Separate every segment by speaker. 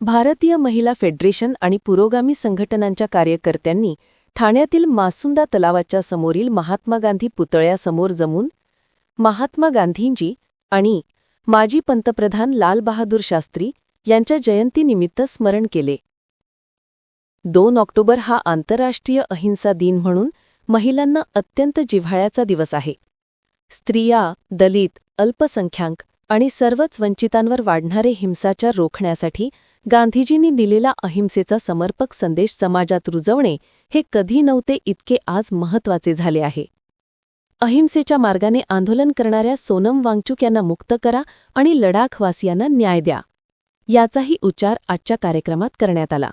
Speaker 1: भारतीय महिला फेडरेशन आणि पुरोगामी संघटनांच्या कार्यकर्त्यांनी ठाण्यातील मासुंदा तलावाच्या समोरील महात्मा गांधी पुतळ्यासमोर जमून महात्मा गांधींजी आणि माजी पंतप्रधान लालबहादूर शास्त्री यांच्या जयंतीनिमित्त स्मरण केले. दोन ऑक्टोबर हा आंतरराष्ट्रीय अहिंसा दिन म्हणून महिलांना अत्यंत जिव्हाळ्याचा दिवस आहे. स्त्रिया दलित अल्पसंख्याक आणि सर्वच वंचितांवर वाढणारे हिंसाचार रोखण्यासाठी गांधीजींनी दिलेला अहिंसेचा समर्पक संदेश समाजात रुजवणे हे कधी नव्हते इतके आज महत्त्वाचे झाले आहे. अहिंसेच्या मार्गाने आंदोलन करणाऱ्या सोनम वांगचुक यांना मुक्त करा आणि लडाखवासियांना न्याय द्या. याचाही उच्चार आजच्या कार्यक्रमात करण्यात आला.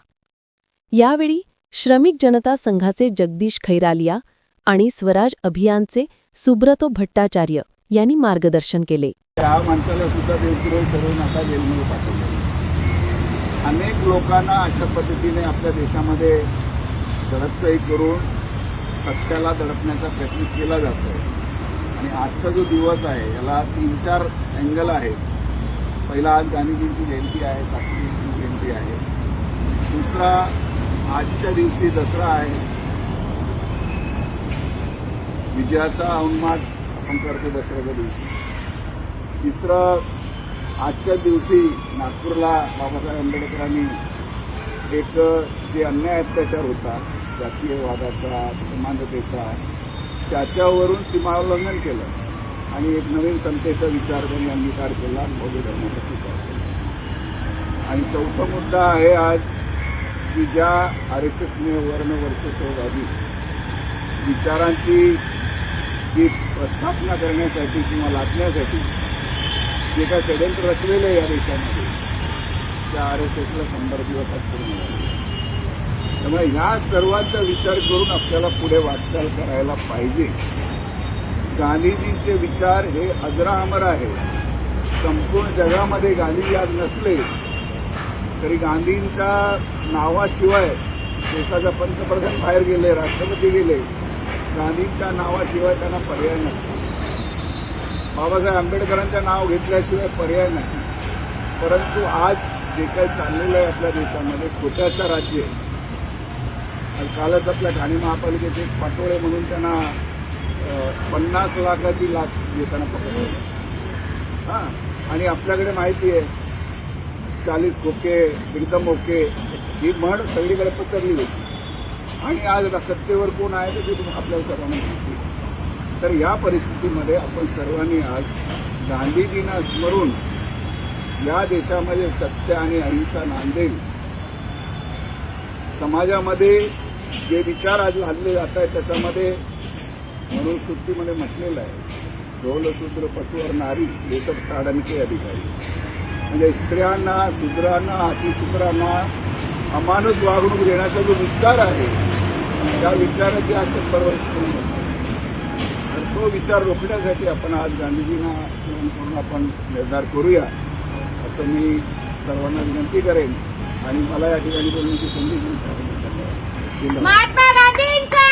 Speaker 1: यावेळी श्रमिक जनता संघाचे जगदीश खैरालिया आणि स्वराज अभियानचे सुब्रतो भट्टाचार्य यांनी मार्गदर्शन केले.
Speaker 2: त्या माणसाला सुद्धा देशद्रोह करून आता जेलमध्ये पाठवले. अनेक लोकांना अशा पद्धतीने आपल्या देशामध्ये दडपशाही करून सत्याला दडपण्याचा प्रयत्न केला जातो. आणि आजचा जो दिवस आहे याला तीन चार अँगल आहेत. पहिला आज गांधीजींची जयंती आहे शास्त्रीजींची जयंती आहे. दुसरा आजच्या दिवशी दसरा आहे. विजयाचा उन्माद आपण करतो दसऱ्याच्या दिवशी. तिसरं आजच्या दिवशी नागपूरला बाबासाहेब आंबेडकरांनी एक जे अन्याय अत्याचार होता जातीयवादाचा समानतेचा त्याच्यावरून सीमाोल्लंघन केलं. आणि एक नवीन संस्थेचा विचार त्यांनी अंगीकार केला बौद्ध धर्माचा स्वीकार केला. आणि चौथा मुद्दा आहे आज की ज्या आर एस एसने वर्ण वर्चस्ववादी विचारांची जी प्रस्थापना करण्यासाठी किंवा लादण्यासाठी जे काय षडयंत्र रचलेलं आहे या देशामध्ये त्या आर एस एसला शंभर दिवस पूर्ण त्यामुळे ह्या सर्वांचा विचार करून आपल्याला पुढे वाटचाल करायला पाहिजे. गांधीजींचे विचार हे अजरा अमर आहे. संपूर्ण जगामध्ये गांधीजी आज नसले तरी गांधींच्या नावाशिवाय देशाचा पंतप्रधान बाहेर गेले राष्ट्रपती गेले गांधींच्या नावाशिवाय त्यांना पर्याय नसतो. बाबासाहेब आंबेडकरांचं नाव घेतल्याशिवाय पर्याय नाही. परंतु आज जे काही चाललेलं आहे आपल्या देशामध्ये खोट्याचं राज्य आहे. आणि कालच आपल्या ठाणे महापालिकेचे एक पाटोळे म्हणून त्यांना पन्नास लाखाची लाच घेताना पकडलं. हां आणि आपल्याकडे माहिती आहे चाळीस खोके एकदम ओके ही म्हण सगळीकडे पसरली होती. आणि आज सत्तेवर कोण आहे तर ते आपल्याला सर्वांना माहिती आहे. तर या परिस्थितीमध्ये आपण सर्वांनी आज गांधीजींना स्मरून या देशामध्ये सत्य आणि अहिंसा नांदेल समाजामध्ये जे विचार आज लादले जात आहेत त्याच्यामध्ये म्हणून सुट्टीमध्ये म्हटलेलं आहे ढोलशूद्र पशुवर नारी हे सब ताडणके अधिकारी. म्हणजे स्त्रियांना शूद्रांना अतिशूद्रांना अमानुष वागणूक देण्याचा जो विचार आहे त्या विचाराची आज बरोबर तर तो विचार रोखण्यासाठी आपण आज गांधीजींना स्मरण करून आपण निर्धार करूया असं मी सर्वांना विनंती करेन. आणि मला या ठिकाणी बोलण्याची संधी.
Speaker 3: महात्मा गांधींचा!